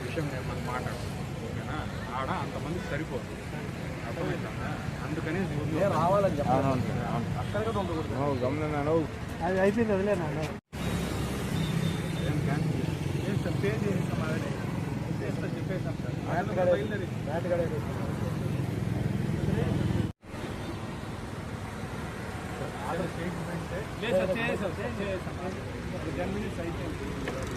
విషయం మనం మాట్లాడతాం ఓకేనా ఆడ అంతమంది సరిపోదు అర్థమవుతుందా రావాలని గమనన్నా. అది అయిపోయింది వదిలేనా చెప్పేసాం సార్ బయలుదేరి లేదు సార్. చేసాం చేసాం టెన్ మినిట్స్ అయిపోయింది.